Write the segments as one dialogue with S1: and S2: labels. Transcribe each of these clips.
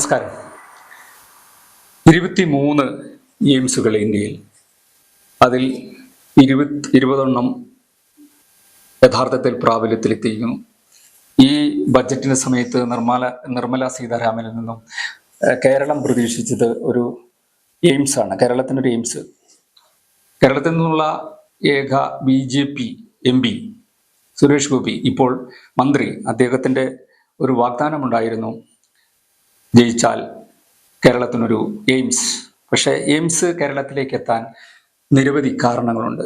S1: നമസ്കാരം. ഇരുപത്തി മൂന്ന് എയിംസുകൾ ഇന്ത്യയിൽ. അതിൽ ഇരുപത് ഇരുപതെണ്ണം യഥാർത്ഥത്തിൽ പ്രാബല്യത്തിലെത്തിക്കുന്നു ഈ ബജറ്റിന് സമയത്ത് നിർമ്മല നിർമ്മല സീതാരാമനിൽ നിന്നും കേരളം പ്രതീക്ഷിച്ചത് ഒരു എയിംസ് ആണ് കേരളത്തിന്റെ ഒരു എയിംസ് കേരളത്തിൽ നിന്നുള്ള ഏക B J P M P Suresh Gopi ഇപ്പോൾ മന്ത്രി. അദ്ദേഹത്തിന്റെ ഒരു വാഗ്ദാനമുണ്ടായിരുന്നു. ജയിച്ചാൽ കേരളത്തിനൊരു എയിംസ്. പക്ഷേ എയിംസ് കേരളത്തിലേക്ക് എത്താൻ നിരവധി കാരണങ്ങളുണ്ട്.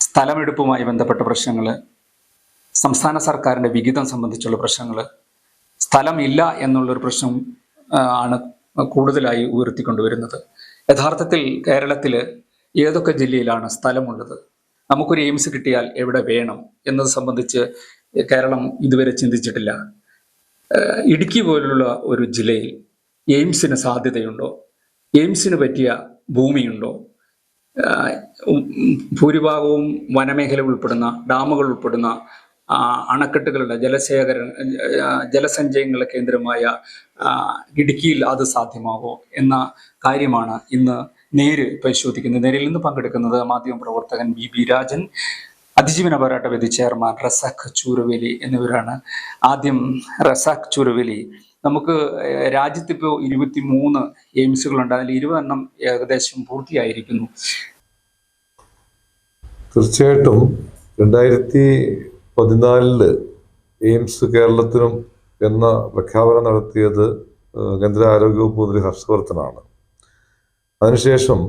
S1: സ്ഥലമെടുപ്പുമായി ബന്ധപ്പെട്ട പ്രശ്നങ്ങൾ സംസ്ഥാന സർക്കാരിന്റെ വിഹിതം സംബന്ധിച്ചുള്ള പ്രശ്നങ്ങൾ സ്ഥലമില്ല എന്നുള്ളൊരു പ്രശ്നം ആണ് കൂടുതലായി ഉയർത്തിക്കൊണ്ടുവരുന്നത്. യഥാർത്ഥത്തിൽ കേരളത്തിൽ ഏതൊക്കെ ജില്ലയിലാണ് സ്ഥലമുള്ളത്? നമുക്കൊരു എയിംസ് കിട്ടിയാൽ എവിടെ വേണം? എന്നത് സംബന്ധിച്ച് കേരളം ഇതുവരെ ചിന്തിച്ചിട്ടില്ല. ഇടുക്കി പോലുള്ള ഒരു ജില്ലയിൽ എയിംസിന് സാധ്യതയുണ്ടോ? എയിംസിന് പറ്റിയ ഭൂമിയുണ്ടോ? ഭൂരിഭാഗവും വനമേഖല ഉൾപ്പെടുന്ന ഡാമുകൾ ഉൾപ്പെടുന്ന അണക്കെട്ടുകളുടെ ജലശേഖര ജലസഞ്ചയങ്ങളുടെ കേന്ദ്രമായ ഇടുക്കിയിൽ അത് സാധ്യമാവോ എന്ന കാര്യമാണ് ഇന്ന് നേര് പരിശോധിക്കുന്നത്. നേരിൽ നിന്ന് പങ്കെടുക്കുന്നത് മാധ്യമ പ്രവർത്തകൻ ബി ബി. രാജൻ. അതിജീവന പോരാട്ട വേദി ചെയർമാൻ റസാഖ് ചൂരവേലി എന്നിവരാണ്. ആദ്യം റസാഖ് ചൂരവേലി. നമുക്ക് രാജ്യത്ത് രാജ്യത്തിപ്പോൾ ഇരുപത്തി മൂന്ന് എയിംസുകളുണ്ട്. അതിൽ ഇരുപതെണ്ണം ഏകദേശം പൂർത്തിയായിരിക്കുന്നു.
S2: തീർച്ചയായിട്ടും രണ്ടായിരത്തി പതിനാലിൽ എയിംസ് കേരളത്തിനും എന്ന പ്രഖ്യാപനം നടത്തിയത് കേന്ദ്ര ആരോഗ്യവകുപ്പ് മന്ത്രി ഹർഷവർദ്ധനാണ് അതിനുശേഷം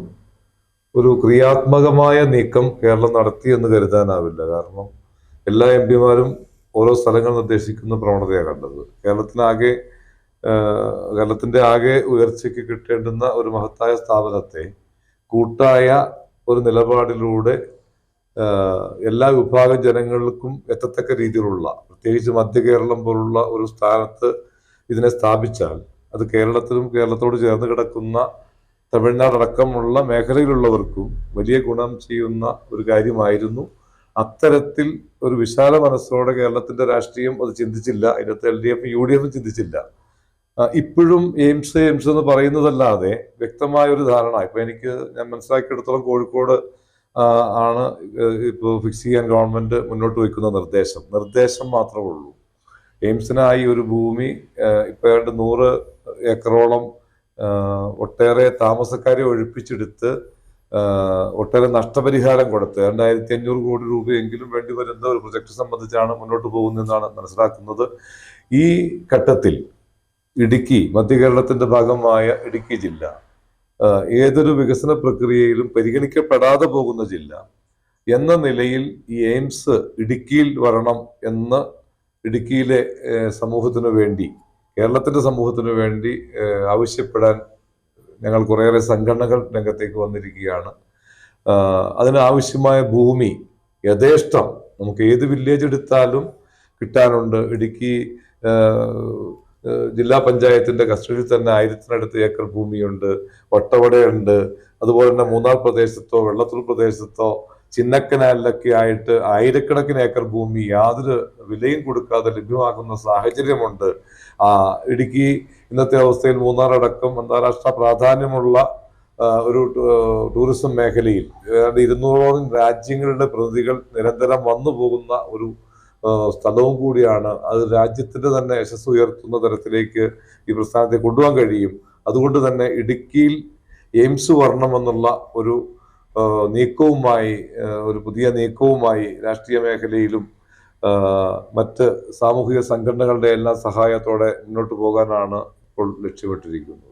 S2: ഒരു ക്രിയാത്മകമായ നീക്കം കേരളം നടത്തി എന്ന് കരുതാനാവില്ല. കാരണം എല്ലാ എം പിമാരും ഓരോ സ്ഥലങ്ങൾ നിർദ്ദേശിക്കുന്ന പ്രവണതയാണ് കണ്ടത്. കേരളത്തിനാകെ കേരളത്തിന്റെ ആകെ ഉയർച്ചയ്ക്ക് കിട്ടേണ്ടുന്ന ഒരു മഹത്തായ സ്ഥാപനത്തെ കൂട്ടായ ഒരു നിലപാടിലൂടെ എല്ലാ വിഭാഗം ജനങ്ങൾക്കും എത്തത്തക്ക രീതിയിലുള്ള പ്രത്യേകിച്ച് മധ്യ കേരളം പോലുള്ള ഒരു സ്ഥാനത്ത് ഇതിനെ സ്ഥാപിച്ചാൽ അത് കേരളത്തിലും കേരളത്തോട് ചേർന്ന് കിടക്കുന്ന തമിഴ്നാട് അടക്കമുള്ള മേഖലയിലുള്ളവർക്കും വലിയ ഗുണം ചെയ്യുന്ന ഒരു കാര്യമായിരുന്നു. അത്തരത്തിൽ ഒരു വിശാല മനസ്സോടെ കേരളത്തിന്റെ രാഷ്ട്രീയം അത് ചിന്തിച്ചില്ല. അതിനകത്ത് എൽ ഡി എഫും യു ഡി എഫും ചിന്തിച്ചില്ല. ഇപ്പോഴും എയിംസ് എയിംസ് എന്ന് പറയുന്നതല്ലാതെ വ്യക്തമായ ഒരു ധാരണ. ഇപ്പൊ എനിക്ക് ഞാൻ മനസ്സിലാക്കിയെടുത്തോളം കോഴിക്കോട് ആണ് ഇപ്പോൾ ഫിക്സ് ചെയ്യാൻ ഗവൺമെന്റ് മുന്നോട്ട് വയ്ക്കുന്ന നിർദ്ദേശം. നിർദ്ദേശം മാത്രമേ ഉള്ളൂ. എയിംസിനായി ഒരു ഭൂമി ഇപ്പോൾ ഇപ്പൊ ഏതാണ്ട് നൂറ് ഏക്കറോളം ഒട്ടേറെ താമസക്കാരെ ഒഴിപ്പിച്ചെടുത്ത് ഒട്ടേറെ നഷ്ടപരിഹാരം കൊടുത്ത് രണ്ടായിരത്തി അഞ്ഞൂറ് കോടി രൂപയെങ്കിലും വേണ്ടി വരുന്ന ഒരു പ്രൊജക്ട് സംബന്ധിച്ചാണ് മുന്നോട്ട് പോകുന്നതെന്നാണ് മനസ്സിലാക്കുന്നത്. ഈ ഘട്ടത്തിൽ ഇടുക്കി മധ്യ കേരളത്തിന്റെ ഭാഗമായ ഇടുക്കി ജില്ല ഏതൊരു വികസന പ്രക്രിയയിലും പരിഗണിക്കപ്പെടാതെ പോകുന്ന ജില്ല എന്ന നിലയിൽ ഈ എയിംസ് ഇടുക്കിയിൽ വരണം എന്ന് ഇടുക്കിയിലെ സമൂഹത്തിനു വേണ്ടി കേരളത്തിന്റെ സമൂഹത്തിന് വേണ്ടി ആവശ്യപ്പെടാൻ ഞങ്ങൾ കുറേയേറെ സംഘടനകൾ രംഗത്തേക്ക് വന്നിരിക്കുകയാണ്. അതിനാവശ്യമായ ഭൂമി യഥേഷ്ടം നമുക്ക് ഏത് വില്ലേജ് എടുത്താലും കിട്ടാനുണ്ട്. ഇടുക്കി ജില്ലാ പഞ്ചായത്തിന്റെ കസ്റ്റഡിയിൽ തന്നെ ആയിരത്തിനടുത്ത് ഏക്കർ ഭൂമിയുണ്ട്. വട്ടവടയുണ്ട്. അതുപോലെ തന്നെ മൂന്നാർ പ്രദേശത്തോ വെള്ളത്തൂർ പ്രദേശത്തോ ചിന്നക്കനാലിലൊക്കെ ആയിട്ട് ആയിരക്കണക്കിന് ഏക്കർ ഭൂമി യാതൊരു വിലയും കൊടുക്കാതെ ലഭ്യമാക്കുന്ന സാഹചര്യമുണ്ട്. ആ ഇടുക്കി ഇന്നത്തെ അവസ്ഥയിൽ മൂന്നാർ അടക്കം അന്താരാഷ്ട്ര പ്രാധാന്യമുള്ള ഒരു ടൂറിസം മേഖലയിൽ ഏതാണ്ട് ഇരുന്നൂറോളം രാജ്യങ്ങളുടെ പ്രതിനിധികൾ നിരന്തരം വന്നു പോകുന്ന ഒരു സ്ഥലവും കൂടിയാണ് അത് രാജ്യത്തിന്റെ തന്നെ യശസ് ഉയർത്തുന്ന തരത്തിലേക്ക് ഈ പ്രസ്ഥാനത്തെ കൊണ്ടുപോകാൻ കഴിയും. അതുകൊണ്ട് തന്നെ ഇടുക്കിയിൽ എയിംസ് വരണമെന്നുള്ള ഒരു നീക്കവുമായി ഒരു പുതിയ നീക്കവുമായി രാഷ്ട്രീയ മേഖലയിലും മറ്റ് സാമൂഹിക സംഘടനകളുടെ എല്ലാം സഹായത്തോടെ മുന്നോട്ട് പോകാനാണ് ഇപ്പോൾ ലക്ഷ്യമിട്ടിരിക്കുന്നത്.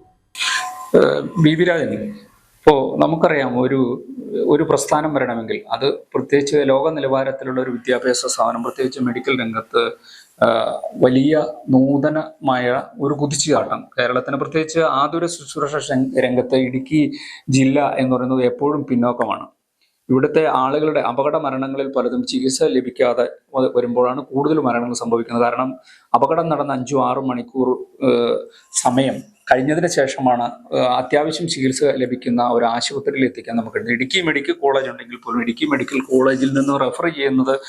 S1: ബി വി രാജൻ ഇപ്പോൾ നമുക്കറിയാം ഒരു ഒരു പ്രസ്ഥാനം വരണമെങ്കിൽ അത് പ്രത്യേകിച്ച് ലോക നിലവാരത്തിലുള്ള ഒരു വിദ്യാഭ്യാസ സ്ഥാപനം പ്രത്യേകിച്ച് മെഡിക്കൽ രംഗത്ത് വലിയ നൂതനമായ ഒരു കുതിച്ചുചാട്ടം. കേരളത്തിന് പ്രത്യേകിച്ച് ആതുര ശുശ്രൂഷ രംഗത്തെ ഇടുക്കി ജില്ല എന്ന് പറയുന്നത് എപ്പോഴും പിന്നോക്കമാണ്. ഇവിടുത്തെ ആളുകളുടെ അപകട മരണങ്ങളിൽ പലതും ചികിത്സ ലഭിക്കാതെ വരുമ്പോഴാണ് കൂടുതൽ മരണങ്ങൾ സംഭവിക്കുന്നത്. കാരണം അപകടം നടന്ന അഞ്ചും ആറും മണിക്കൂർ സമയം കഴിഞ്ഞതിന് ശേഷമാണ് അത്യാവശ്യം ചികിത്സ ലഭിക്കുന്ന ഒരു ആശുപത്രിയിൽ എത്തിക്കാൻ നമുക്ക് ഇടുക്കി മെഡിക്കൽ കോളേജ് ഉണ്ടെങ്കിൽ പോലും ഇടുക്കി മെഡിക്കൽ കോളേജിൽ നിന്ന് റെഫർ ചെയ്യുന്നത്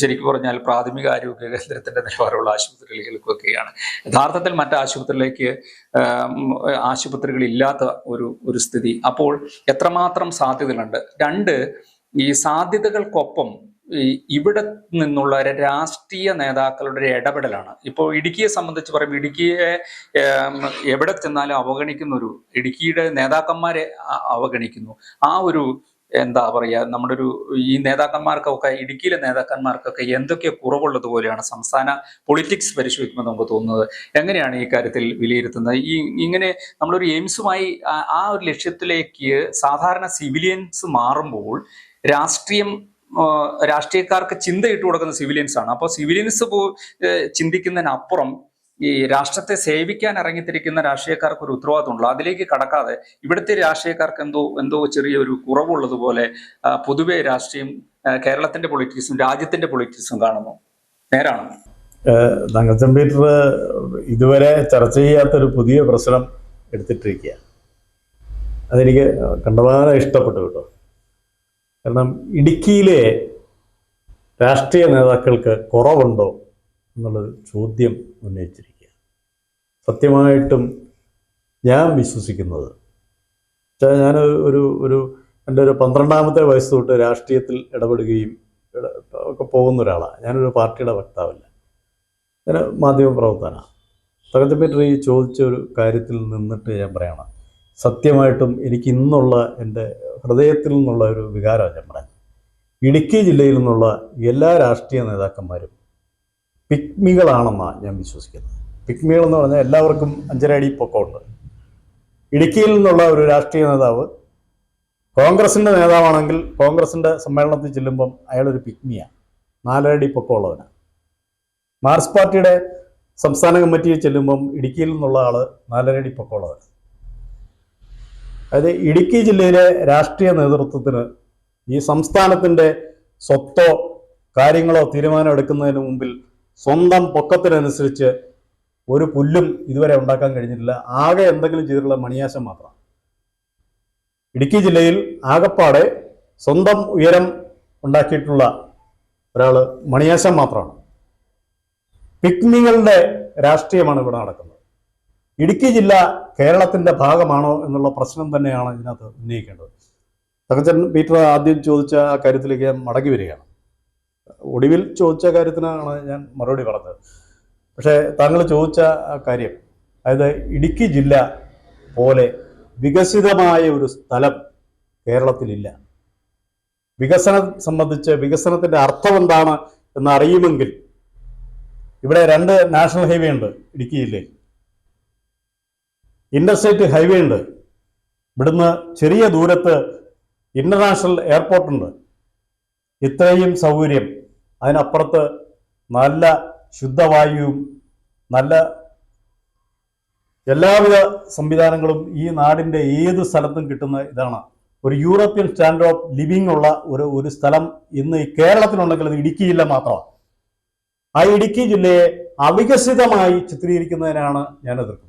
S1: ശരിക്ക് പറഞ്ഞാൽ പ്രാഥമിക ആരോഗ്യ കേന്ദ്രത്തിന്റെ നിലവാരമുള്ള ആശുപത്രികൾക്കൊക്കെയാണ് യഥാർത്ഥത്തിൽ മറ്റു ആശുപത്രിയിലേക്ക് ആശുപത്രികളില്ലാത്ത ഒരു ഒരു സ്ഥിതി. അപ്പോൾ എത്രമാത്രം സാധ്യതകളുണ്ട്? രണ്ട് ഈ സാധ്യതകൾക്കൊപ്പം ഇവിടെ നിന്നുള്ള രാഷ്ട്രീയ നേതാക്കളുടെ ഒരു ഇടപെടലാണ്. ഇപ്പോൾ ഇടുക്കിയെ സംബന്ധിച്ച് പറയുമ്പോൾ ഇടുക്കിയെ എവിടെ ചെന്നാലും അവഗണിക്കുന്ന ഒരു ഇടുക്കിയുടെ നേതാക്കന്മാരെ അവഗണിക്കുന്നു. ആ ഒരു എന്താ പറയുക നമ്മുടെ ഒരു ഈ നേതാക്കന്മാർക്കൊക്കെ ഇടുക്കിയിലെ നേതാക്കന്മാർക്കൊക്കെ എന്തൊക്കെ കുറവുള്ളത് പോലെയാണ് സംസ്ഥാന പൊളിറ്റിക്സ് പരിശോധിക്കുമ്പോൾ നമുക്ക് തോന്നുന്നത്? എങ്ങനെയാണ് ഈ കാര്യത്തിൽ വിലയിരുത്തുന്നത്? ഈ ഇങ്ങനെ നമ്മളൊരു എയിംസുമായി ആ- ഒരു ലക്ഷ്യത്തിലേക്ക് സാധാരണ സിവിലിയൻസ് മാറുമ്പോൾ രാഷ്ട്രീയം രാഷ്ട്രീയക്കാർക്ക് ചിന്തയിട്ട് കൊടുക്കുന്ന സിവിലിയൻസ് ആണ് അപ്പോൾ സിവിലിയൻസ് പോ ചിന്തിക്കുന്നതിനപ്പുറം ഈ രാഷ്ട്രത്തെ സേവിക്കാൻ ഇറങ്ങിത്തിരിക്കുന്ന രാഷ്ട്രീയക്കാർക്ക് ഒരു ഉത്തരവാദിത്തമുള്ളൂ അതിലേക്ക് കടക്കാതെ ഇവിടുത്തെ രാഷ്ട്രീയക്കാർക്ക് എന്തോ എന്തോ ചെറിയൊരു കുറവുള്ളതുപോലെ പൊതുവെ രാഷ്ട്രീയം കേരളത്തിന്റെ പൊളിറ്റിക്സും രാജ്യത്തിന്റെ പൊളിറ്റിക്സും കാണുന്നു. നേരാണോ?
S3: തങ്കച്ചൻ ഇതുവരെ ചർച്ച ചെയ്യാത്തൊരു പുതിയ പ്രശ്നം എടുത്തിട്ടിരിക്കുക അതെനിക്ക് കണ്ടമാനം ഇഷ്ടപ്പെട്ടു കേട്ടോ. കാരണം ഇടുക്കിയിലെ രാഷ്ട്രീയ നേതാക്കൾക്ക് കുറവുണ്ടോ എന്നുള്ളൊരു ചോദ്യം ഉന്നയിച്ചിരിക്കുക സത്യമായിട്ടും ഞാൻ വിശ്വസിക്കുന്നത് ഞാൻ ഒരു ഒരു എന്റെ ഒരു പന്ത്രണ്ടാമത്തെ വയസ്സ് തൊട്ട് രാഷ്ട്രീയത്തിൽ ഇടപെടുകയും ഒക്കെ പോകുന്ന ഒരാളാണ്. ഞാനൊരു പാർട്ടിയുടെ വക്താവല്ല. ഞാൻ മാധ്യമപ്രവർത്തനമാണ് ഈ ചോദിച്ച ഒരു കാര്യത്തിൽ നിന്നിട്ട് ഞാൻ പറയണം. സത്യമായിട്ടും എനിക്ക് ഇന്നുള്ള എന്റെ ഹൃദയത്തിൽ നിന്നുള്ള ഒരു വികാരമാണ് ഞാൻ പറയുന്നത് ഇടുക്കി ജില്ലയിൽ നിന്നുള്ള എല്ലാ രാഷ്ട്രീയ നേതാക്കന്മാരും പിക്മികളാണെന്നാണ് ഞാൻ വിശ്വസിക്കുന്നത്. പിക്മികൾ എന്ന് പറഞ്ഞാൽ എല്ലാവർക്കും അഞ്ചര അടി പൊക്കമുണ്ട്. ഇടുക്കിയിൽ നിന്നുള്ള ഒരു രാഷ്ട്രീയ നേതാവ് കോൺഗ്രസിന്റെ നേതാവാണെങ്കിൽ കോൺഗ്രസിന്റെ സമ്മേളനത്തിൽ ചെല്ലുമ്പം അയാളൊരു പിക്മിയാണ്. നാലരടി പൊക്കമുള്ളവനാണ്. മാർക്സ് പാർട്ടിയുടെ സംസ്ഥാന കമ്മിറ്റിയിൽ ചെല്ലുമ്പം ഇടുക്കിയിൽ നിന്നുള്ള ആൾ നാലരടി പൊക്കമുള്ളവർ അതായത് ഇടുക്കി ജില്ലയിലെ രാഷ്ട്രീയ നേതൃത്വത്തിന് ഈ സംസ്ഥാനത്തിന്റെ സ്വത്തോ കാര്യങ്ങളോ തീരുമാനം എടുക്കുന്നതിന് മുമ്പിൽ സ്വന്തം പൊക്കത്തിനനുസരിച്ച് ഒരു പുല്ലും ഇതുവരെ ഉണ്ടാക്കാൻ കഴിഞ്ഞിട്ടില്ല. ആകെ എന്തെങ്കിലും ചെയ്തിട്ടുള്ള മണിയാശം മാത്രം. ഇടുക്കി ജില്ലയിൽ ആകപ്പാടെ സ്വന്തം ഉയരം ഉണ്ടാക്കിയിട്ടുള്ള ഒരാൾ മണിയാശം മാത്രമാണ്. പിക്നികളുടെ രാഷ്ട്രീയമാണ് ഇവിടെ നടക്കുന്നത്. ഇടുക്കി ജില്ല കേരളത്തിന്റെ ഭാഗമാണോ എന്നുള്ള പ്രശ്നം തന്നെയാണ് ഇതിനകത്ത് ഉന്നയിക്കേണ്ടത്. തകച്ചൻ പീറ്റർ ആദ്യം ചോദിച്ച ആ കാര്യത്തിലേക്ക് മടങ്ങി വരികയാണ്. ഒടുവിൽ ചോദിച്ച കാര്യത്തിനാണ് ഞാൻ മറുപടി പറഞ്ഞത്. പക്ഷേ താങ്കൾ ചോദിച്ച കാര്യം അതായത് ഇടുക്കി ജില്ല പോലെ വികസിതമായ ഒരു സ്ഥലം കേരളത്തിലില്ല. വികസനം സംബന്ധിച്ച് വികസനത്തിന്റെ അർത്ഥം എന്താണ് എന്ന് അറിയുമെങ്കിൽ ഇവിടെ രണ്ട് നാഷണൽ ഹൈവേ ഉണ്ട് ഇടുക്കി ജില്ലയിൽ. ഇന്റർസ്റ്റേറ്റ് ഹൈവേ ഉണ്ട്. ഇവിടുന്ന് ചെറിയ ദൂരത്ത് ഇന്റർനാഷണൽ എയർപോർട്ട് ഉണ്ട്. ഇത്രയും സൗകര്യം. അതിനപ്പുറത്ത് നല്ല ശുദ്ധവായുവും നല്ല എല്ലാവിധ സംവിധാനങ്ങളും ഈ നാടിന്റെ ഏത് സ്ഥലത്തും കിട്ടുന്ന ഇതാണ്. ഒരു യൂറോപ്യൻ സ്റ്റാൻഡേർഡ് ഓഫ് ലിവിംഗ് ഉള്ള ഒരു ഒരു സ്ഥലം ഇന്ന് ഈ കേരളത്തിലുണ്ടെങ്കിൽ അത് ഇടുക്കി ജില്ല മാത്രമാണ്. ആ ഇടുക്കി ജില്ലയെ അവികസിതമായി ചിത്രീകരിക്കുന്നതിനാണ് ഞാൻ എതിർക്കുന്നത്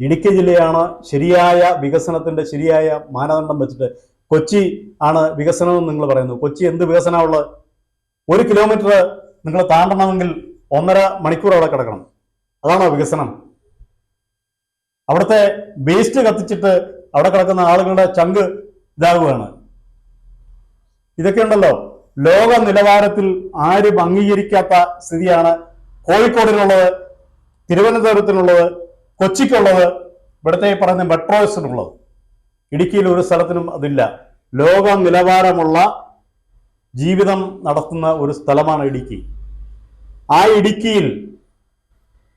S3: ഇടുക്കി ജില്ലയാണ് ശരിയായ വികസനത്തിന്റെ ശരിയായ മാനദണ്ഡം വെച്ചിട്ട് കൊച്ചി ആണ് വികസനം എന്ന് നിങ്ങൾ പറയുന്നു കൊച്ചി എന്ത് വികസനമുള്ളത് ഒരു കിലോമീറ്റർ നിങ്ങൾ താണ്ടണമെങ്കിൽ ഒന്നര മണിക്കൂർ അവിടെ കിടക്കണം. അതാണോ വികസനം. അവിടുത്തെ വേസ്റ്റ് കത്തിച്ചിട്ട് അവിടെ കിടക്കുന്ന ആളുകളുടെ ചങ്ക് ഇതാകുകയാണ്. ഇതൊക്കെ ഉണ്ടല്ലോ. ലോക നിലവാരത്തിൽ ആരും അംഗീകരിക്കാത്ത സ്ഥിതിയാണ് കോഴിക്കോടിനുള്ളത് തിരുവനന്തപുരത്തിനുള്ളത് കൊച്ചിക്കുള്ളത് ഇവിടുത്തെ പറയുന്ന മെട്രോസിനുള്ളത് ഇടുക്കിയിൽ ഒരു സ്ഥലത്തിനും അതില്ല. ലോക നിലവാരമുള്ള ജീവിതം നടത്തുന്ന ഒരു സ്ഥലമാണ് ഇടുക്കി. ആ ഇടുക്കിയിൽ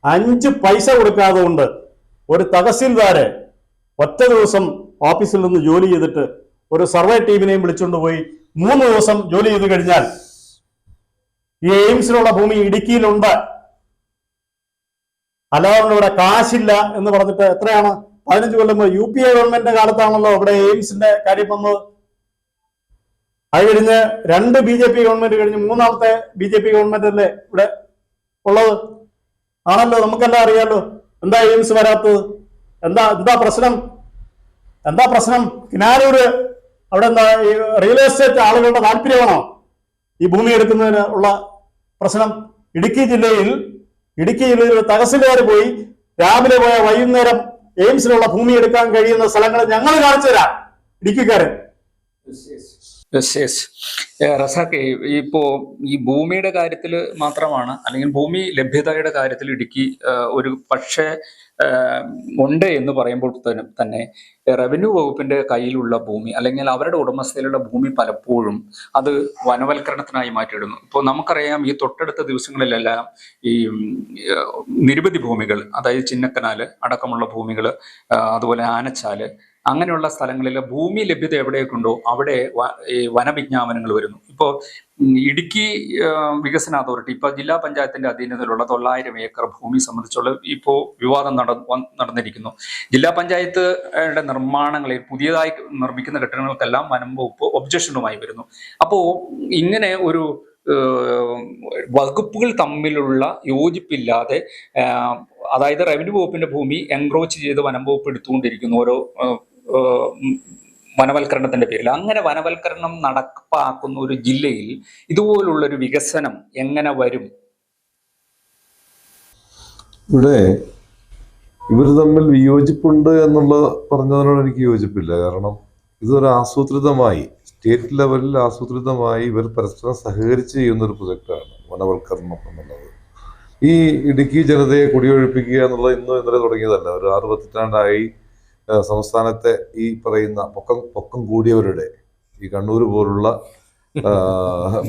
S3: അഞ്ച് പൈസ കൊടുക്കാതെ കൊണ്ട് ഒരു തഹസിൽദാര് ഒറ്റ ദിവസം ഓഫീസിൽ നിന്ന് ജോലി ചെയ്തിട്ട് ഒരു സർവേ ടീമിനെയും വിളിച്ചുകൊണ്ട് പോയി മൂന്ന് ദിവസം ജോലി ചെയ്ത് കഴിഞ്ഞാൽ ഈ എയിംസിനുള്ള ഭൂമി ഇടുക്കിയിലുണ്ട്. അല്ലാതെ ഇവിടെ കാശില്ല എന്ന് പറഞ്ഞിട്ട് എത്രയാണ്? പതിനഞ്ച് കൊല്ലം യു പി എ ഗവൺമെന്റിന്റെ കാലത്താണല്ലോ ഇവിടെ എയിംസിന്റെ കാര്യം വന്നത്. അത് കഴിഞ്ഞ് രണ്ട് ബി ജെ പി ഗവൺമെന്റ് കഴിഞ്ഞ് മൂന്നാമത്തെ ബി ജെ പി ഗവൺമെന്റ് അല്ലേ ഇവിടെ ഉള്ളത്? ആണല്ലോ നമുക്കെല്ലാം അറിയാലോ. എന്താ എയിംസ് വരാത്തത്? എന്താ എന്താ പ്രശ്നം? എന്താ പ്രശ്നം? കിനാരൂര് അവിടെ എന്താ ഈ റിയൽ എസ്റ്റേറ്റ് ആളുകളുടെ താല്പര്യമാണോ? ഈ ഭൂമി എടുക്കുന്നതിന് ഉള്ള പ്രശ്നം? ഇടുക്കി ജില്ലയിൽ ഇടുക്കി ജില്ലയിൽ ഒരു തഹസിൽദാർ പോയി രാവിലെ പോയ വൈകുന്നേരം എയിംസിലുള്ള ഭൂമി എടുക്കാൻ കഴിയുന്ന സ്ഥലങ്ങൾ ഞങ്ങൾ കാണിച്ചു തരാം. ഇടുക്കിക്കാരൻ.
S1: റസാഖെ ഇപ്പോ ഈ ഭൂമിയുടെ കാര്യത്തിൽ മാത്രമാണ് അല്ലെങ്കിൽ ഭൂമി ലഭ്യതയുടെ കാര്യത്തിൽ ഇടുക്കി ഒരു പക്ഷേ ഉണ്ട് എന്ന് പറയുമ്പോൾ തന്നെ റവന്യൂ വകുപ്പിന്റെ കയ്യിലുള്ള ഭൂമി അല്ലെങ്കിൽ അവരുടെ ഉടമസ്ഥയിലുള്ള ഭൂമി പലപ്പോഴും അത് വനവൽക്കരണത്തിനായി മാറ്റിയിടുന്നു. ഇപ്പോൾ നമുക്കറിയാം ഈ തൊട്ടടുത്ത ദിവസങ്ങളിലെല്ലാം ഈ നിരവധി ഭൂമികൾ അതായത് ചിന്നക്കനാല് അടക്കമുള്ള ഭൂമികൾ അതുപോലെ ആനച്ചാൽ അങ്ങനെയുള്ള സ്ഥലങ്ങളിൽ ഭൂമി ലഭ്യത എവിടെയൊക്കെ ഉണ്ടോ അവിടെ വനവിജ്ഞാപനങ്ങൾ വരുന്നു. ഇപ്പോൾ ഇടുക്കി വികസന അതോറിറ്റി ഇപ്പോൾ ജില്ലാ പഞ്ചായത്തിന്റെ അധീനതയിലുള്ള തൊള്ളായിരം ഏക്കർ ഭൂമി സംബന്ധിച്ചുള്ള ഇപ്പോൾ വിവാദം നട നടന്നിരിക്കുന്നു. ജില്ലാ പഞ്ചായത്തുകളുടെ നിർമ്മാണങ്ങളിൽ പുതിയതായി നിർമ്മിക്കുന്ന കെട്ടിടങ്ങൾക്കെല്ലാം വനം വകുപ്പ് ഒബ്ജക്ഷനുമായി വരുന്നു. അപ്പോൾ ഇങ്ങനെ ഒരു വകുപ്പുകൾ തമ്മിലുള്ള യോജിപ്പില്ലാതെ അതായത് റവന്യൂ വകുപ്പിന്റെ ഭൂമി എൻക്രോച്ച് ചെയ്ത് വനം വകുപ്പ് എടുത്തുകൊണ്ടിരിക്കുന്നു. ഓരോ വനവൽക്കരണത്തിന്റെ പേരിൽ. അങ്ങനെ വനവൽക്കരണം നടപ്പാക്കുന്ന ഒരു ജില്ലയിൽ ഇതുപോലുള്ള ഒരു വികസനം എങ്ങനെ വരും?
S2: ഇവിടെ ഇവർ തമ്മിൽ വിയോജിപ്പുണ്ട് എന്നുള്ള പറഞ്ഞതിനോട് എനിക്ക് യോജിപ്പില്ല. കാരണം ഇതൊരു ആസൂത്രിതമായി സ്റ്റേറ്റ് ലെവലിൽ ആസൂത്രിതമായി ഇവർ പരസ്പരം സഹകരിച്ച് ചെയ്യുന്ന ഒരു പ്രൊജക്റ്റാണ് വനവൽക്കരണം എന്നുള്ളത്. ഈ ഇടുക്കി ജനതയെ കുടിയൊഴിപ്പിക്കുക എന്നുള്ളത് ഇന്നും ഇന്നലെ തുടങ്ങിയതല്ല. ഒരു ആറ് പതിറ്റാണ്ടായി ആ, സംസ്ഥാനത്തെ ഈ പറയുന്ന പൊക്കം പൊക്കം കൂടിയവരുടെ ഈ കണ്ണൂർ പോലുള്ള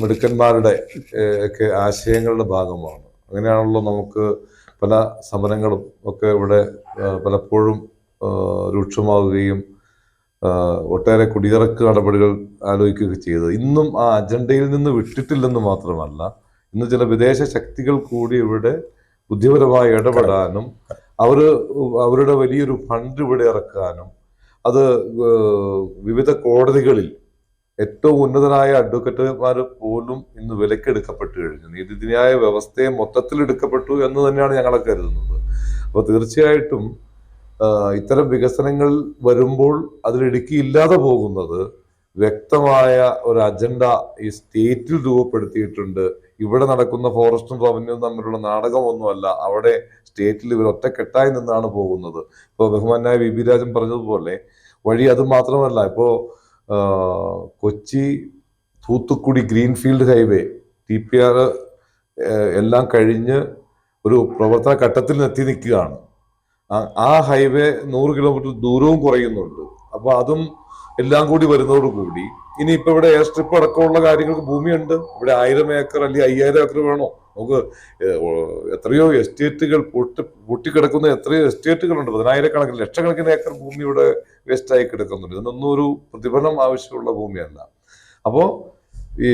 S2: മിടുക്കന്മാരുടെ ഒക്കെ ആശയങ്ങളുടെ ഭാഗമാണ്. അങ്ങനെയാണല്ലോ നമുക്ക് പല സമരങ്ങളും ഒക്കെ ഇവിടെ പലപ്പോഴും രൂക്ഷമാവുകയും ഒട്ടേറെ കുടിയിറക്ക് നടപടികൾ ആലോചിക്കുകയൊക്കെ ചെയ്തത്. ഇന്നും ആ അജണ്ടയിൽ നിന്ന് വിട്ടിട്ടില്ലെന്ന് മാത്രമല്ല ഇന്ന് ചില വിദേശ ശക്തികൾ കൂടി ഇവിടെ ബുദ്ധിപരമായി ഇടപെടാനും അവർ അവരുടെ വലിയൊരു ഫണ്ട് ഇവിടെ ഇറക്കാനും അത് വിവിധ കോടതികളിൽ ഏറ്റവും ഉന്നതനായ അഡ്വക്കറ്റുമാർ പോലും ഇന്ന് വിലക്കെടുക്കപ്പെട്ടു കഴിഞ്ഞു. നീതിന്യായ വ്യവസ്ഥയെ മൊത്തത്തിൽ എടുക്കപ്പെട്ടു എന്ന് തന്നെയാണ് ഞങ്ങളെ കരുതുന്നത്. അപ്പോൾ തീർച്ചയായിട്ടും ഇത്തരം വികസനങ്ങൾ വരുമ്പോൾ അതിലിടുക്കി ഇല്ലാതെ പോകുന്നത് വ്യക്തമായ ഒരു അജണ്ട ഈ സ്റ്റേറ്റിൽ രൂപപ്പെടുത്തിയിട്ടുണ്ട് ഇവിടെ നടക്കുന്ന ഫോറസ്റ്റും റവന്യൂവും തമ്മിലുള്ള നാടകമൊന്നുമല്ല. അവിടെ സ്റ്റേറ്റിൽ ഇവർ ഒറ്റക്കെട്ടായി നിന്നാണ് പോകുന്നത്. ഇപ്പോൾ ബഹുമാനായ വി ബി രാജൻ പറഞ്ഞതുപോലെ വഴി അത് മാത്രമല്ല. ഇപ്പോൾ Kochi Thoothukudi greenfield highway T P R എല്ലാം കഴിഞ്ഞ് ഒരു പ്രവർത്തന ഘട്ടത്തിൽ എത്തി നിൽക്കുകയാണ്. ആ- ഹൈവേ നൂറ് കിലോമീറ്റർ ദൂരവും കുറയുന്നുണ്ട്. അപ്പോൾ അതും എല്ലാം കൂടി വരുന്നതോടുകൂടി ഇനി ഇപ്പൊ ഇവിടെ എയർ സ്ട്രിപ്പ് അടക്കമുള്ള കാര്യങ്ങൾക്ക് ഭൂമിയുണ്ട്. ഇവിടെ ആയിരം ഏക്കർ അല്ലെങ്കിൽ അയ്യായിരം ഏക്കർ വേണോ? നമുക്ക് എത്രയോ എസ്റ്റേറ്റുകൾ പൊട്ടി പൊട്ടിക്കിടക്കുന്ന എത്രയോ എസ്റ്റേറ്റുകളുണ്ട്. പതിനായിരക്കണക്കിന് ലക്ഷക്കണക്കിന് ഏക്കർ ഭൂമി ഇവിടെ വേസ്റ്റായി കിടക്കുന്നുണ്ട്. ഇതിനൊന്നും ഒരു പ്രതിഫലം ആവശ്യമുള്ള ഭൂമിയല്ല. അപ്പോൾ ഈ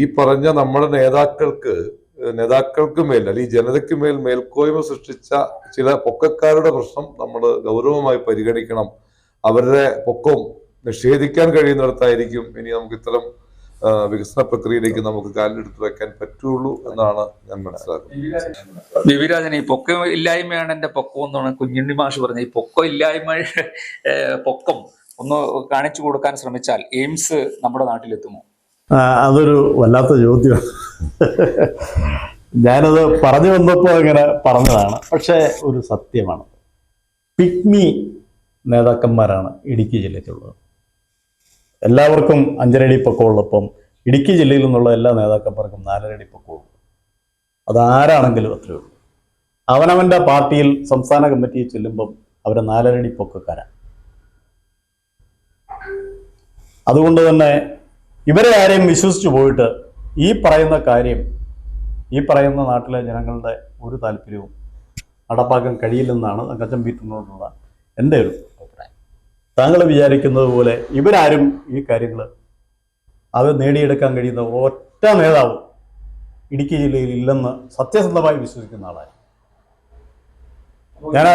S2: ഈ പറഞ്ഞ നമ്മുടെ നേതാക്കൾക്ക് നേതാക്കൾക്ക് മേൽ അല്ലെങ്കിൽ ജനതയ്ക്ക് മേൽ മേൽക്കോയ്മ സൃഷ്ടിച്ച ചില പൊക്കക്കാരുടെ പ്രശ്നം നമ്മൾ ഗൗരവമായി പരിഗണിക്കണം. അവരുടെ പൊക്കം നിഷേധിക്കാൻ കഴിയുന്നിടത്തായിരിക്കും ഇനി നമുക്ക് ഇത്തരം വികസന പ്രക്രിയയിലേക്ക് നമുക്ക് കാലിലെടുത്ത് വെക്കാൻ പറ്റുള്ളൂ എന്നാണ് ഞാൻ മനസ്സിലാക്കുന്നത്.
S1: വിവിരാജൻ ഈ പൊക്കം ഇല്ലായ്മയാണ് എന്റെ പൊക്കം എന്നാണ് കുഞ്ഞുണ്ണി മാഷ് പറഞ്ഞത്. ഈ പൊക്കം ഇല്ലായ്മ പൊക്കം ഒന്ന് കാണിച്ചു കൊടുക്കാൻ ശ്രമിച്ചാൽ എയിംസ് നമ്മുടെ നാട്ടിലെത്തുമോ?
S3: അതൊരു വല്ലാത്ത ചോദ്യമാണ് ഞാനത് പറഞ്ഞു വന്നപ്പോൾ ഇങ്ങനെ പറഞ്ഞതാണ്. പക്ഷേ ഒരു സത്യമാണ്. പിക്മി നേതാക്കന്മാരാണ് ഇടുക്കി ജില്ലയ്ക്കുള്ളത്. എല്ലാവർക്കും അഞ്ചരടി പൊക്കമുള്ളപ്പം ഇടുക്കി ജില്ലയിൽ നിന്നുള്ള എല്ലാ നേതാക്കന്മാർക്കും നാലരടി പൊക്കമുള്ളൂ. അതാരാണെങ്കിലും അത്രയേ ഉള്ളൂ. അവനവന്റെ പാർട്ടിയിൽ സംസ്ഥാന കമ്മിറ്റിയിൽ ചെല്ലുമ്പം അവരെ നാലരടി പൊക്കക്കാരാണ് അതുകൊണ്ട് തന്നെ ഇവരെ ആരെയും വിശ്വസിച്ചു പോയിട്ട് ഈ പറയുന്ന കാര്യം ഈ പറയുന്ന നാട്ടിലെ ജനങ്ങളുടെ ഒരു താല്പര്യവും നടപ്പാക്കാൻ കഴിയില്ലെന്നാണ് തങ്കച്ചൻ പീറ്ററിനോടുള്ള എന്റെ ഒരു താങ്കൾ വിചാരിക്കുന്നത് പോലെ ഇവരാരും ഈ കാര്യങ്ങൾ അത് നേടിയെടുക്കാൻ കഴിയുന്ന ഒറ്റ നേതാവ് ഇടുക്കി ജില്ലയിൽ ഇല്ലെന്ന് സത്യസന്ധമായി വിശ്വസിക്കുന്ന ആളാണ് ഞാൻ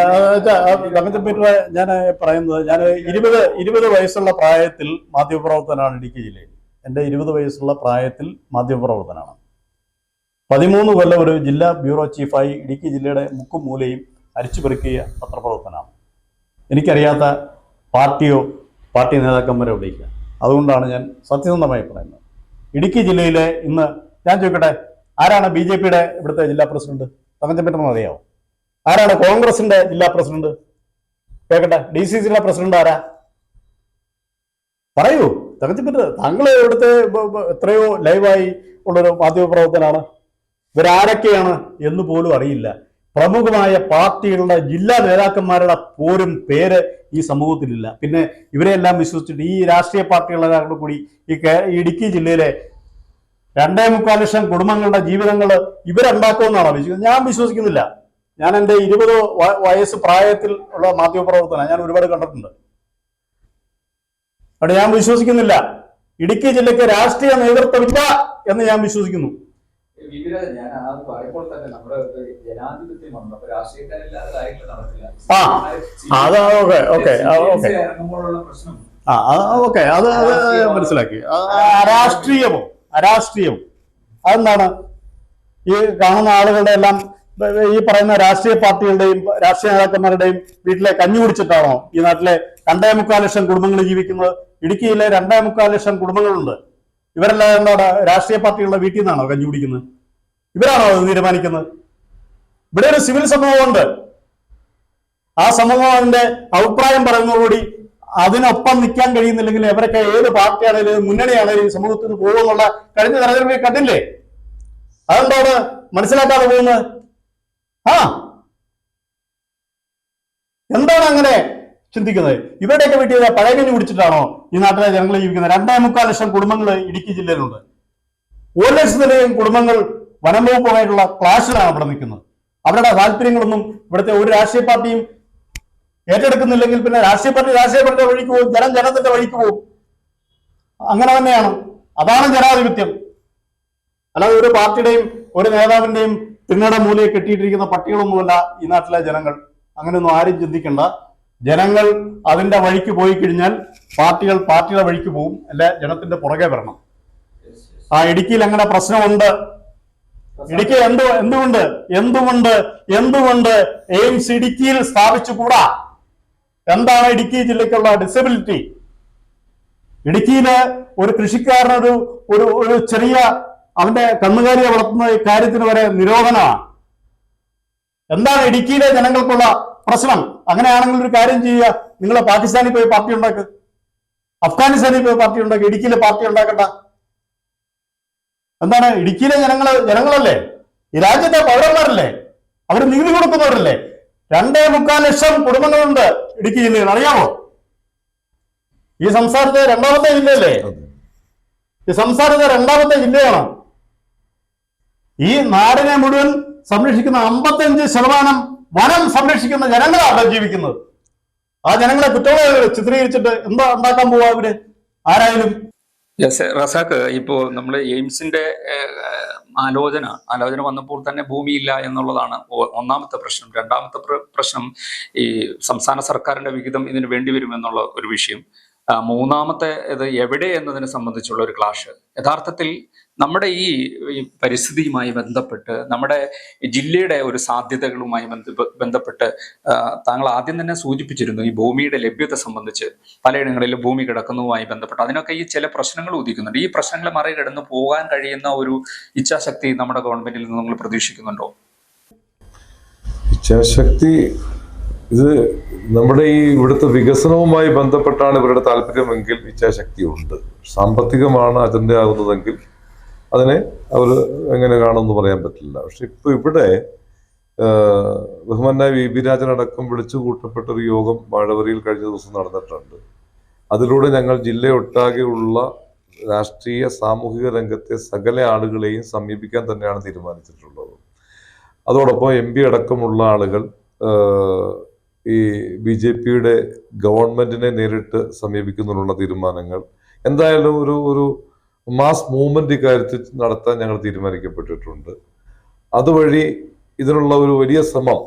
S3: പീറ്ററെ ഞാൻ പറയുന്നത് ഞാൻ ഇരുപത് ഇരുപത് വയസ്സുള്ള പ്രായത്തിൽ മാധ്യമപ്രവർത്തനാണ് ഇടുക്കി ജില്ലയിൽ. എന്റെ ഇരുപത് വയസ്സുള്ള പ്രായത്തിൽ മാധ്യമപ്രവർത്തനാണ് പതിമൂന്ന് കൊല്ലം ഒരു ജില്ലാ ബ്യൂറോ ചീഫായി ഇടുക്കി ജില്ലയുടെ മുക്കും മൂലയും അരിച്ചു പെറുക്കിയ പത്രപ്രവർത്തനമാണ് എനിക്കറിയാത്ത പാർട്ടിയോ പാർട്ടി നേതാക്കന്മാരോ വിളിക്കുക. അതുകൊണ്ടാണ് ഞാൻ സത്യസന്ധമായി പറയുന്നത്. ഇടുക്കി ജില്ലയിലെ ഇന്ന് ഞാൻ ചോദിക്കട്ടെ ആരാണ് ബി ജെ പിയുടെ ഇവിടുത്തെ ജില്ലാ പ്രസിഡന്റ്? തങ്കച്ചമ്പറ്റെന്ന് അറിയാമോ ആരാണ് കോൺഗ്രസിന്റെ ജില്ലാ പ്രസിഡന്റ്? കേൾക്കട്ടെ ഡി സി സിയുടെ പ്രസിഡന്റ് ആരാ? പറയൂ. തങ്കച്ചമ്പറ്റ് താങ്കൾ ഇവിടുത്തെ എത്രയോ ലൈവായി ഉള്ളൊരു മാധ്യമപ്രവർത്തനാണ് ഇവരാരൊക്കെയാണ് എന്ന് പോലും അറിയില്ല. പ്രമുഖമായ പാർട്ടികളുടെ ജില്ലാ നേതാക്കന്മാരുടെ പോരും പേര് ഈ സമൂഹത്തിലില്ല. പിന്നെ ഇവരെല്ലാം വിശ്വസിച്ചിട്ട് ഈ രാഷ്ട്രീയ പാർട്ടികളെല്ലാം കൂടി ഈ ഇടുക്കി ജില്ലയിലെ രണ്ടേ മുക്കാൽ ലക്ഷം കുടുംബങ്ങളുടെ ജീവിതങ്ങൾ ഇവരുണ്ടാക്കുമെന്നാണോ വിശ്വസിക്കുന്നത് ഞാൻ വിശ്വസിക്കുന്നില്ല. ഞാൻ എന്റെ ഇരുപത് വയസ്സ് പ്രായത്തിൽ ഉള്ള മാധ്യമപ്രവർത്തന ഞാൻ ഒരുപാട് കണ്ടിട്ടുണ്ട്. അവിടെ ഞാൻ വിശ്വസിക്കുന്നില്ല. ഇടുക്കി ജില്ലയ്ക്ക് രാഷ്ട്രീയ നേതൃത്വമില്ല എന്ന് ഞാൻ വിശ്വസിക്കുന്നു.
S1: ഞാൻ പറയുമ്പോൾ തന്നെ നമ്മുടെ ഒരു ജനാധിപത്യമാണ് അപ്പൊ രാഷ്ട്രീയക്കാരില്ലാതെ കാര്യങ്ങൾ നടക്കില്ല.
S3: അത് ഓക്കെ ഓക്കെ
S1: ഇറങ്ങുമ്പോഴുള്ള പ്രശ്നം.
S3: ആ ഓക്കെ അത് അത് മനസ്സിലാക്കി. അരാഷ്ട്രീയമോ അരാഷ്ട്രീയം അതെന്താണ്? ഈ കാണുന്ന ആളുകളുടെ എല്ലാം ഈ പറയുന്ന രാഷ്ട്രീയ പാർട്ടികളുടെയും രാഷ്ട്രീയ നേതാക്കന്മാരുടെയും വീട്ടിലെ കഞ്ഞി കുടിച്ചിട്ടാണോ ഈ നാട്ടിലെ രണ്ടേ മുക്കാൽ ലക്ഷം കുടുംബങ്ങൾ ജീവിക്കുന്നത്? ഇടുക്കിയിലെ രണ്ടേ മുക്കാൽ ലക്ഷം കുടുംബങ്ങളുണ്ട്. ഇവരെല്ലാം എന്താണ് രാഷ്ട്രീയ പാർട്ടികളുടെ വീട്ടിൽ നിന്നാണോ കഞ്ഞി കുടിക്കുന്നത്? ഇവരാണോ അത് തീരുമാനിക്കുന്നത്? ഇവിടെ ഒരു സിവിൽ സമൂഹമുണ്ട്. ആ സമൂഹം അതിന്റെ അഭിപ്രായം പറയുന്നതോടുകൂടി അതിനൊപ്പം നിൽക്കാൻ കഴിയുന്നില്ലെങ്കിൽ അവരൊക്കെ ഏത് പാർട്ടിയാണെങ്കിലും മുന്നണിയാണെങ്കിലും സമൂഹത്തിന് പോകുമെന്നുള്ള കഴിഞ്ഞ തെരഞ്ഞെടുപ്പിൽ കണ്ടില്ലേ? അതെന്താണ് മനസ്സിലാക്കാതെ പോകുന്നത്? ആ. എന്താണ് അങ്ങനെ? ചിന്തിക്കുന്നത്. ഇവരുടെയൊക്കെ വീട്ടിൽ പഴയ കഞ്ഞി കുടിച്ചിട്ടാണോ ഈ നാട്ടിലെ ജനങ്ങൾ ജീവിക്കുന്നത്? രണ്ടേ മുക്കാൽ ലക്ഷം കുടുംബങ്ങൾ ഇടുക്കി ജില്ലയിലുണ്ട്. ഒരു ലക്ഷത്തിലെയും കുടുംബങ്ങൾ വനം വകുപ്പുമായിട്ടുള്ള ക്ലാഷിലാണ് അവിടെ നിൽക്കുന്നത്. അവരുടെ താല്പര്യങ്ങളൊന്നും ഇവിടുത്തെ ഒരു രാഷ്ട്രീയ പാർട്ടിയും ഏറ്റെടുക്കുന്നില്ലെങ്കിൽ പിന്നെ രാഷ്ട്രീയ പാർട്ടി രാഷ്ട്രീയ പാർട്ടിയുടെ വഴിക്ക് പോകും ജനം ജനത്തിന്റെ വഴിക്ക് പോകും. അങ്ങനെ തന്നെയാണ്. അതാണ് ജനാധിപത്യം. അല്ലാതെ ഒരു പാർട്ടിയുടെയും ഒരു നേതാവിന്റെയും തിണ്ണയുടെ മൂലയെ കെട്ടിയിട്ടിരിക്കുന്ന പട്ടികളൊന്നുമല്ല ഈ നാട്ടിലെ ജനങ്ങൾ. അങ്ങനെയൊന്നും ആരും ചിന്തിക്കണ്ട. ജനങ്ങൾ അതിന്റെ വഴിക്ക് പോയി കഴിഞ്ഞാൽ പാർട്ടികൾ പാർട്ടിയുടെ വഴിക്ക് പോകും അല്ല? ജനത്തിന്റെ പുറകെ വരണം. ആ ഇടുക്കിയിൽ അങ്ങനെ പ്രശ്നമുണ്ട്? ഇടുക്കി എന്ത് എന്തുകൊണ്ട്? എന്തുകൊണ്ട്? എന്തുകൊണ്ട് എയിംസ് ഇടുക്കിയിൽ സ്ഥാപിച്ചുകൂടാ? എന്താണ് ഇടുക്കി ജില്ലയ്ക്കുള്ള ഡിസബിലിറ്റി ഇടുക്കിയിൽ ഒരു കൃഷിക്കാരനൊരു ഒരു ഒരു ചെറിയ അവന്റെ കന്നുകാലിയെ വളർത്തുന്ന കാര്യത്തിന് വരെ നിരോധനമാണ്. എന്താണ് ഇടുക്കിയിലെ ജനങ്ങൾക്കുള്ള പ്രശ്നം? അങ്ങനെയാണെങ്കിൽ ഒരു കാര്യം ചെയ്യുക. നിങ്ങൾ പാകിസ്ഥാനിൽ പോയി പാർട്ടി ഉണ്ടാക്ക്. അഫ്ഗാനിസ്ഥാനിൽ പോയി പാർട്ടി ഉണ്ടാക്കുക ഇടുക്കിയിലെ പാർട്ടി ഉണ്ടാക്കണ്ട. എന്താണ്? ഇടുക്കിയിലെ ജനങ്ങൾ ജനങ്ങളല്ലേ? ഈ രാജ്യത്തെ പൗരന്മാരല്ലേ? അവർ നികുതി കൊടുക്കുന്നവരല്ലേ? രണ്ടേ മുക്കാൽ ലക്ഷം കുടുംബങ്ങളുണ്ട് ഇടുക്കി ജില്ലയിൽ. അറിയാമോ ഈ സംസ്ഥാനത്തെ രണ്ടാമത്തെ ജില്ലയല്ലേ? ഈ സംസ്ഥാനത്തെ രണ്ടാമത്തെ ജില്ലയാണ്. ഈ നാടിനെ മുഴുവൻ സംരക്ഷിക്കുന്ന അമ്പത്തഞ്ച് ശതമാനം വനം സംരക്ഷിക്കുന്ന ജനങ്ങളാണ് ജീവിക്കുന്നത്. ആ ജനങ്ങളെ കുറ്റവാളികൾ ചിത്രീകരിച്ചിട്ട് എന്താ ഉണ്ടാക്കാൻ പോവാ അവർ ആരായാലും.
S1: യെസ് റസാക്ക് ഇപ്പോ നമ്മൾ എയിംസിന്റെ ആലോചന ആലോചന വന്നപ്പോൾ തന്നെ ഭൂമിയില്ല എന്നുള്ളതാണ് ഒന്നാമത്തെ പ്രശ്നം. രണ്ടാമത്തെ പ്രശ്നം ഈ സംസ്ഥാന സർക്കാരിന്റെ വിഹിതം ഇതിന് വേണ്ടി വരുമെന്നുള്ള ഒരു വിഷയം. മൂന്നാമത്തെ ഇത് എവിടെ എന്നതിനെ സംബന്ധിച്ചുള്ള ഒരു ക്ലാഷ് യഥാർത്ഥത്തിൽ നമ്മുടെ ഈ പരിസ്ഥിതിയുമായി ബന്ധപ്പെട്ട് നമ്മുടെ ജില്ലയുടെ ഒരു സാധ്യതകളുമായി ബന്ധപ്പെ- ബന്ധപ്പെട്ട് താങ്കൾ ആദ്യം തന്നെ സൂചിപ്പിച്ചിരുന്നു ഈ ഭൂമിയുടെ ലഭ്യത സംബന്ധിച്ച്. പലയിടങ്ങളിൽ ഭൂമി കിടക്കുന്നതുമായി ബന്ധപ്പെട്ട് അതിനൊക്കെ ഈ ചില പ്രശ്നങ്ങൾ ഉദിക്കുന്നുണ്ട്. ഈ പ്രശ്നങ്ങളെ മറികടന്ന് പോകാൻ കഴിയുന്ന ഒരു ഇച്ഛാശക്തി നമ്മുടെ ഗവൺമെന്റിൽ നിന്ന് നമ്മൾ പ്രതീക്ഷിക്കുന്നുണ്ടോ?
S2: ഇച്ഛാശക്തി ഇത് നമ്മുടെ ഈ ഇവിടുത്തെ വികസനവുമായി ബന്ധപ്പെട്ടാണ് ഇവരുടെ താല്പര്യമെങ്കിൽ ഇച്ഛാശക്തി ഉണ്ട് സാമ്പത്തികമാണ് അജണ്ട ആകുന്നതെങ്കിൽ അതിനെ അവർ എങ്ങനെ കാണുമെന്ന് പറയാൻ പറ്റില്ല. പക്ഷെ ഇപ്പൊ ഇവിടെ ബഹുമാനായ വി. ബി രാജനടക്കം വിളിച്ചു കൂട്ടപ്പെട്ട ഒരു യോഗം വാഴവരിയിൽ കഴിഞ്ഞ ദിവസം നടന്നിട്ടുണ്ട്. അതിലൂടെ ഞങ്ങൾ ജില്ലയൊട്ടാകെയുള്ള രാഷ്ട്രീയ സാമൂഹിക രംഗത്തെ സകല ആളുകളെയും സമീപിക്കാൻ തന്നെയാണ് തീരുമാനിച്ചിട്ടുള്ളത്. അതോടൊപ്പം എം പി അടക്കമുള്ള ആളുകൾ ഈ ബി ജെ പിയുടെ ഗവൺമെന്റിനെ നേരിട്ട് സമീപിക്കുന്നതിനുള്ള തീരുമാനങ്ങൾ. എന്തായാലും ഒരു ഒരു മാസ് മൂവ്മെന്റ് ഇക്കാര്യത്തിൽ നടത്താൻ ഞങ്ങൾ തീരുമാനിക്കപ്പെട്ടിട്ടുണ്ട്. അതുവഴി ഇതിനുള്ള ഒരു വലിയ ശ്രമം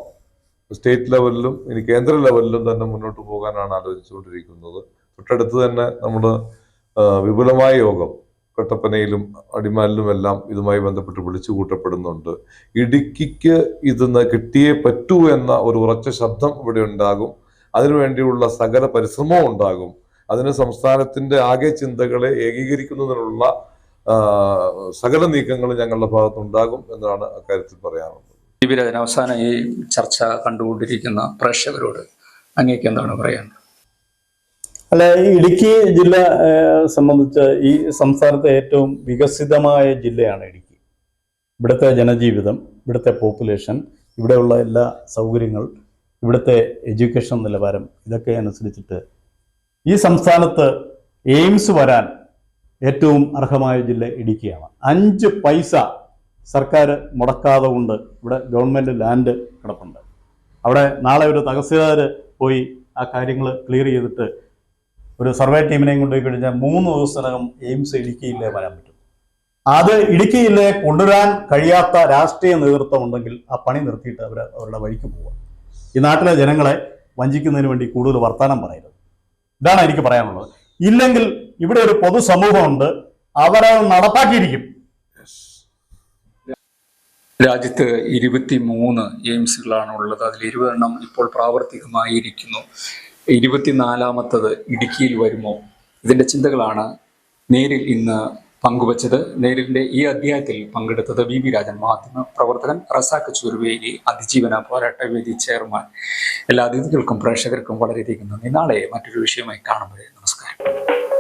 S2: സ്റ്റേറ്റ് ലെവലിലും ഇനി കേന്ദ്ര ലെവലിലും തന്നെ മുന്നോട്ട് പോകാനാണ് ആലോചിച്ചുകൊണ്ടിരിക്കുന്നത്. തൊട്ടടുത്ത് തന്നെ നമ്മുടെ വിപുലമായ യോഗം കട്ടപ്പനയിലും അടിമാലിലുമെല്ലാം ഇതുമായി ബന്ധപ്പെട്ട് വിളിച്ചു കൂട്ടപ്പെടുന്നുണ്ട്. ഇടുക്കിക്ക് ഇത് കിട്ടിയേ പറ്റൂ എന്ന ഒരു ഉറച്ച ശബ്ദം ഇവിടെ ഉണ്ടാകും. അതിനുവേണ്ടിയുള്ള സകല പരിശ്രമവും ഉണ്ടാകും. അതിന് സംസ്ഥാനത്തിന്റെ ആകെ ചിന്തകളെ ഏകീകരിക്കുന്നതിനുള്ള സകല നീക്കങ്ങളും ഞങ്ങളുടെ ഭാഗത്തുണ്ടാകും എന്നാണ് അക്കാര്യത്തിൽ പറയാനുള്ളത്.
S1: വിവരത്തിന് അവസാനം ഈ ചർച്ച കണ്ടുകൊണ്ടിരിക്കുന്ന പ്രേക്ഷകരോട് അങ്ങേക്ക് എന്താണ് പറയാനുള്ളത്?
S3: അല്ല ഇടുക്കി ജില്ല സംബന്ധിച്ച് ഈ സംസ്ഥാനത്തെ ഏറ്റവും വികസിതമായ ജില്ലയാണ് ഇടുക്കി. ഇവിടുത്തെ ജനജീവിതം ഇവിടുത്തെ പോപ്പുലേഷൻ ഇവിടെയുള്ള എല്ലാ സൗകര്യങ്ങൾ ഇവിടുത്തെ എഡ്യൂക്കേഷൻ നിലവാരം ഇതൊക്കെ അനുസരിച്ചിട്ട് ഈ സംസ്ഥാനത്ത് എയിംസ് വരാൻ ഏറ്റവും അർഹമായ ജില്ല ഇടുക്കിയാണ്. അഞ്ച് പൈസ സർക്കാർ മുടക്കാതെ കൊണ്ട് ഇവിടെ ഗവൺമെന്റ് ലാൻഡ് കിടപ്പുണ്ട്. അവിടെ നാളെ ഒരു തഹസീൽദാർ പോയി ആ കാര്യങ്ങൾ ക്ലിയർ ചെയ്തിട്ട് ഒരു സർവേ ടീമിനെയും കൊണ്ടുപോയി കഴിഞ്ഞാൽ മൂന്ന് ദിവസത്തിനകം എയിംസ് ഇടുക്കിയിലെ വരാൻ പറ്റും. അത് ഇടുക്കിയിലെ കൊണ്ടുവരാൻ കഴിയാത്ത രാഷ്ട്രീയ നേതൃത്വം ഉണ്ടെങ്കിൽ ആ പണി നിർത്തിയിട്ട് അവർ അവരുടെ വഴിക്ക് പോവുക. ഈ നാട്ടിലെ ജനങ്ങളെ വഞ്ചിക്കുന്നതിന് വേണ്ടി കൂടുതൽ വർത്തമാനം പറയരുത്. ഇതാണ് എനിക്ക് പറയാനുള്ളത്. ഇല്ലെങ്കിൽ ഇവിടെ ഒരു പൊതുസമൂഹമുണ്ട് അവരെ നടപ്പാക്കിയിരിക്കും.
S1: രാജ്യത്ത് ഇരുപത്തി മൂന്ന് എയിംസുകളാണ് ഉള്ളത്. അതിൽ ഇരുപതെണ്ണം ഇപ്പോൾ പ്രാവർത്തികമായിരിക്കുന്നു. ഇരുപത്തിനാലാമത്തത് ഇടുക്കിയിൽ വരുമോ? ഇതിന്റെ ചിന്തകളാണ് നേരിൽ ഇന്ന് പങ്കുവച്ചത്. നേരിലിന്റെ ഈ അധ്യായത്തിൽ പങ്കെടുത്തത് വി വി രാജൻ മാധ്യമ പ്രവർത്തകൻ റസാഖ് ചുരുവേലി അതിജീവന പോരാട്ട വേദി ചെയർമാൻ. എല്ലാ അതിഥികൾക്കും പ്രേക്ഷകർക്കും വളരെയധികം നന്ദി. നാളെ മറ്റൊരു വിഷയമായി കാണുമ്പോഴേ നമസ്കാരം.